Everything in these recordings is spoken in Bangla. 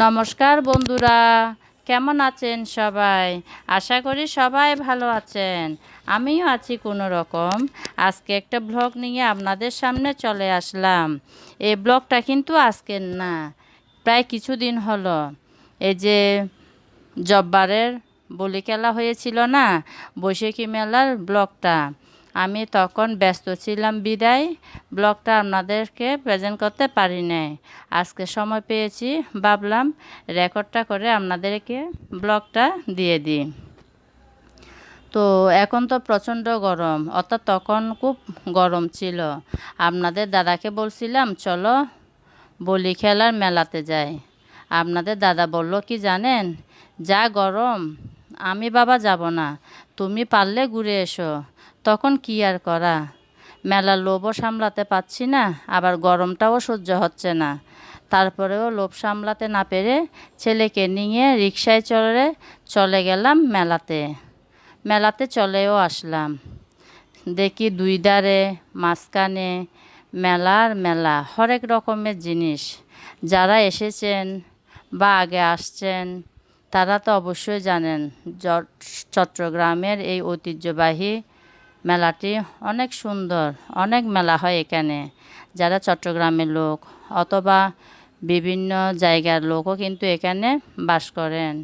নমস্কার বন্ধুরা, কেমন আছেন সবাই? আশা করি সবাই ভালো আছেন। আমিও আছি কোনো রকম। আজকে একটা ব্লগ নিয়ে আপনাদের সামনে চলে আসলাম। এই ব্লগটা কিন্তু আজকের না, প্রায় কিছুদিন হলো। এই যে জব্বারের বলি খেলা হয়েছিল না, বৈশাখী মেলার ব্লগটা। আমি তখন ব্যস্ত ছিলাম বিদায়। ব্লগটা আপনাদেরকে প্রেজেন্ট করতে পারি নাই। আজকে সময় পেয়েছি, ভাবলাম রেকর্ডটা করে আপনাদেরকে ব্লগটা দিয়ে দিই। তো এখন তো প্রচণ্ড গরম, অর্থাৎ তখন খুব গরম ছিল। আপনাদের দাদাকে বলছিলাম, চলো বলি খেলার মেলাতে যাই। আপনাদের দাদা বলল, কি জানেন, যা গরম, আমি বাবা যাব না। তুমি পারলে ঘুরে এসো। তখন কি আর করা? মেলার লোভও সামলাতে পারছি না, আবার গরমটাও সহ্য হচ্ছে না। তারপরেও লোভ সামলাতে না পেরে ছেলেকে নিয়ে রিক্সায় চলে চলে গেলাম মেলাতে। মেলাতে চলেও আসলাম। দেখি দুই ধারে মাঝখানে মেলার মেলা, হরেক রকমের জিনিস। যারা এসেছেন বা আগে আসছেন, তারা তো অবশ্যই জানেন চট্টগ্রামের এই ঐতিহ্যবাহী মেলাটি অনেক সুন্দর, অনেক মেলা হয় এখানে। যারা চট্টগ্রামের লোক অথবা বিভিন্ন জায়গার লোকও কিন্তু এখানে বাস করেন।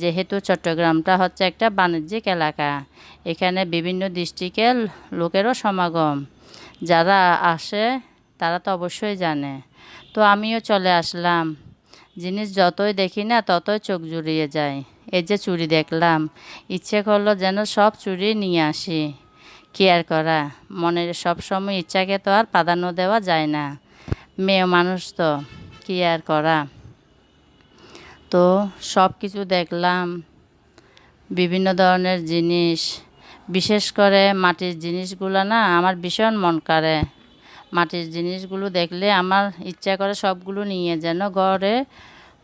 যেহেতু চট্টগ্রামটা হচ্ছে একটা বাণিজ্যিক এলাকা, এখানে বিভিন্ন ডিস্ট্রিক্টের লোকেরও সমাগম। যারা আসে, তারা তো অবশ্যই জানে। তো আমিও চলে আসলাম। জিনিস যতই দেখি না, ততই চোখ জুড়িয়ে যায়। এই যে চুড়ি দেখলাম, ইচ্ছে করল যেন সব চুড়ি নিয়ে আসি। কেয়ার করা। মনের সব সময় ইচ্ছাকে তো আর প্রাধান্য দেওয়া যায় না। মেয়ে মানুষ তো কেয়ার করা। তো সব কিছু দেখলাম। বিভিন্ন ধরনের জিনিস। বিশেষ করে মাটির জিনিসগুলো না আমার ভীষণ মন করে মাটির জিনিসগুলো দেখলে আমার ইচ্ছা করে সবগুলো নিয়ে যেন ঘরে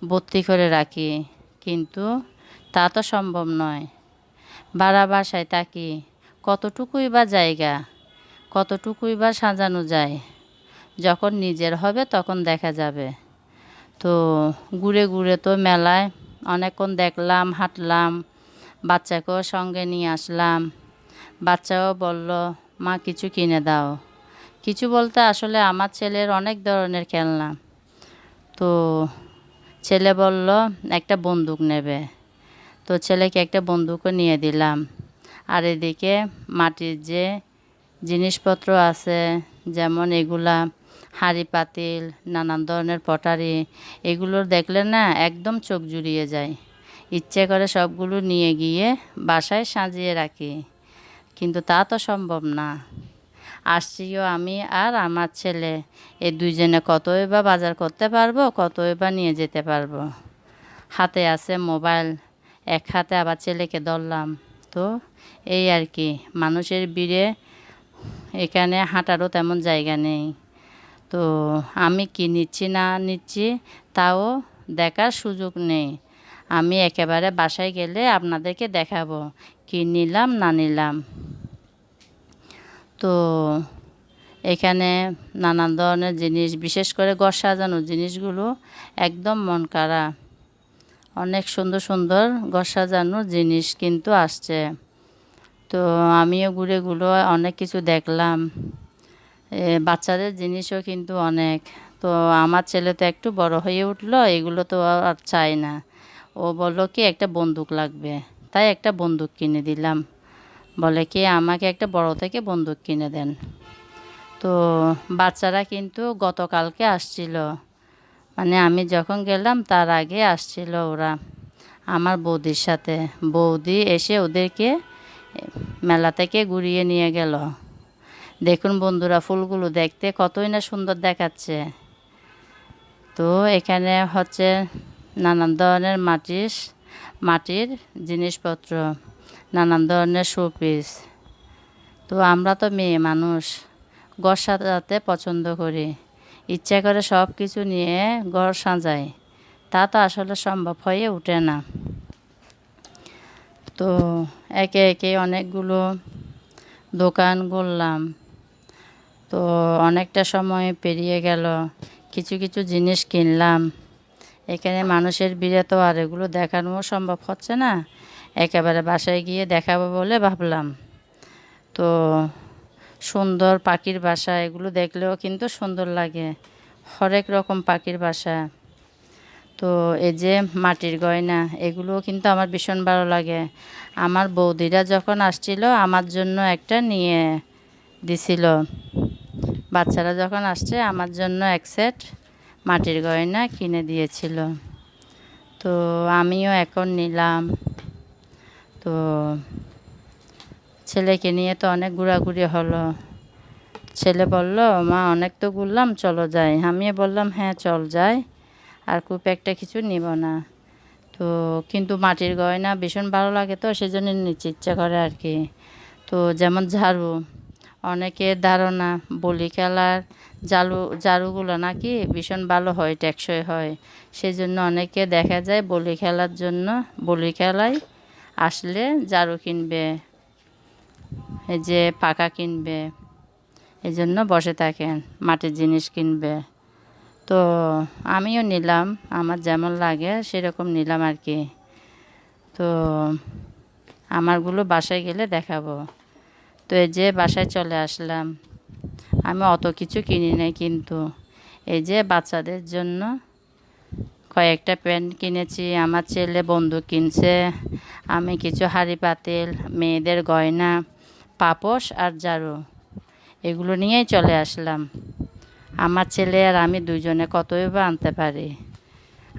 ভর্তি করে রাখি। কিন্তু তা তো সম্ভব নয়। ভাড়া বাসায় থাকি। কতটুকুই বা জায়গা, কতটুকুই বা সাজানো যায়। যখন নিজের হবে তখন দেখা যাবে। তো ঘুরে ঘুরে তো মেলায় অনেকক্ষণ দেখলাম, হাঁটলাম, বাচ্চাকেও সঙ্গে নিয়ে আসলাম। বাচ্চাও বলল, মা, কিছু কিনে দাও। কিছু বলতে আসলে আমার ছেলের অনেক ধরনের খেলনা। তো ছেলে বলল, একটা বন্দুক নেবে। তো ছেলেকে একটা বন্দুকও নিয়ে দিলাম। আর এদিকে মাটির যে জিনিসপত্র আছে, যেমন এগুলা, হাঁড়ি, পাতিল, নানান ধরনের পটারি এগুলোর দেখলে না একদম চোখ জুড়িয়ে যায়। ইচ্ছে করে সবগুলো নিয়ে গিয়ে বাসায় সাজিয়ে রাখি, কিন্তু তা তো সম্ভব না। আসছিও আমি আর আমার ছেলে এই দুইজনে কতই বা বাজার করতে পারব, কতই বা নিয়ে যেতে পারব। হাতে আছে মোবাইল, এক হাতে আবার ছেলেকে ধরলাম। তো এই আর কি। মানুষের ভিড়ে এখানে হাঁটারও তেমন জায়গা নেই। তো আমি কি নিচ্ছি না নিচ্ছি তাও দেখার সুযোগ নেই। আমি একেবারে বাসায় গেলে আপনাদেরকে দেখাবো কি নিলাম না নিলাম। তো এখানে নানান ধরনের জিনিস, বিশেষ করে ঘর সাজানোর জিনিসগুলো একদম মন কাড়া অনেক সুন্দর সুন্দর ঘর সাজানোর জিনিস কিন্তু আসছে। তো আমিও ঘুরে ঘুরে অনেক কিছু দেখলাম। বাচ্চাদের জিনিসও কিন্তু অনেক। তো আমার ছেলে তো একটু বড় হয়ে উঠল, এগুলো তো আর চাই না। ও বলল, কি একটা বন্দুক লাগবে? তাই একটা বন্দুক কিনে দিলাম। বলে, কি, আমাকে একটা বড় থেকে বন্দুক কিনে দেন। তো বাচ্চারা কিন্তু গতকালকে আসছিল। মানে আমি যখন গেলাম, তার আগে আসছিল ওরা আমার বৌদির সাথে। বৌদি এসে ওদেরকে মেলা থেকে ঘুরিয়ে নিয়ে গেল। দেখুন বন্ধুরা, ফুলগুলো দেখতে কতই না সুন্দর দেখাচ্ছে। তো এখানে হচ্ছে নানান ধরনের মাটির মাটির জিনিসপত্র, নানান ধরনের শোপিস। তো আমরা তো মেয়ে মানুষ, ঘর সাজাতে পছন্দ করি। ইচ্ছা করে সব কিছু নিয়ে ঘর সাজাই তা তো আসলে সম্ভব হয়ে ওঠে না। তো একে একে অনেকগুলো দোকান ঘুরলাম তো অনেকটা সময় পেরিয়ে গেল, কিছু কিছু জিনিস কিনলাম। এখানে মানুষের ভিড়ে তো আর এগুলো দেখানো সম্ভব হচ্ছে না। একেবারে বাসায় গিয়ে দেখাবো বলে ভাবলাম। তো সুন্দর পাখির বাসা, এগুলো দেখলেও কিন্তু সুন্দর লাগে। হরেক রকম পাখির বাসা। তো এই যে মাটির গয়না, এগুলোও কিন্তু আমার ভীষণ ভালো লাগে। আমার বৌদিরা যখন আসছিল, আমার জন্য একটা নিয়ে দিছিল। বাচ্চারা যখন আসছে, আমার জন্য এক সেট মাটির গয়না কিনে দিয়েছিল। তো আমিও এখন নিলাম। তো ছেলেকে নিয়ে তো অনেক ঘোরাঘুরি হলো। ছেলে বলল, মা, অনেক তো ঘুরলাম, চলো যাই। আমিও বললাম হ্যাঁ চল যাই, আর খুব একটা কিছু নিব না। তো কিন্তু মাটির গয়না ভীষণ ভালো লাগে তো, সেজন্য নিচে ইচ্ছা করে আর কি। তো যেমন ঝাড়ু অনেকের ধারণা, বলি খেলার জালু, ঝাড়ুগুলো নাকি ভীষণ ভালো হয়, টেকসই হয়। সেই জন্য অনেকে দেখা যায় বলি খেলার জন্য, বলি খেলায় আসলে ঝাড়ু কিনবে। এই যে পাকা কিনবে, এই জন্য বসে থাকেন, মাটির জিনিস কিনবে। তো আমিও নিলাম, আমার যেমন লাগে সেরকম নিলাম আর কি। তো আমারগুলো বাসায় গেলে দেখাবো। তো এই যে বাসায় চলে আসলাম। আমি অত কিছু কিনি নাই কিন্তু। এই যে বাচ্চাদের জন্য কয়েকটা প্যান্ট কিনেছি, আমার ছেলে বন্ধু কিনছে, আমি কিছু হাঁড়ি পাতিল, মেয়েদের গয়না পাপোশ আর ঝাড়ু, এগুলো নিয়েই চলে আসলাম। আমার ছেলে আর আমি দুজনে কতই বা আনতে পারি?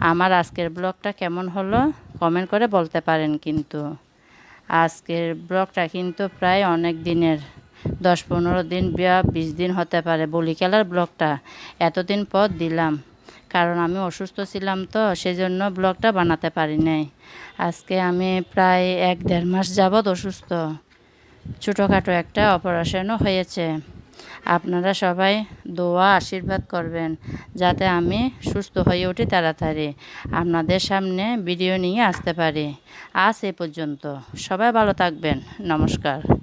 আমার আজকের ব্লগটা কেমন হলো? কমেন্ট করে বলতে পারেন কিন্তু। আজকের ব্লগটা কিন্তু প্রায় অনেক দিনের, দশ পনেরো দিন বা বিশ দিন হতে পারে বলি খেলার ব্লগটা। এতদিন পর দিলাম, কারণ আমি অসুস্থ ছিলাম তো, সেজন্য ব্লগটা বানাতে পারি নাই। আজকে আমি প্রায় এক দেড় মাস যাবৎ অসুস্থ। ছোটোখাটো একটা অপারেশনও হয়েছে। আপনারা সবাই দোয়া, আশীর্বাদ করবেন যাতে আমি সুস্থ হয়ে উঠি তাড়াতাড়ি। আপনাদের সামনে ভিডিও নিয়ে আসতে পারি। আজ এ পর্যন্ত। সবাই ভালো থাকবেন। নমস্কার।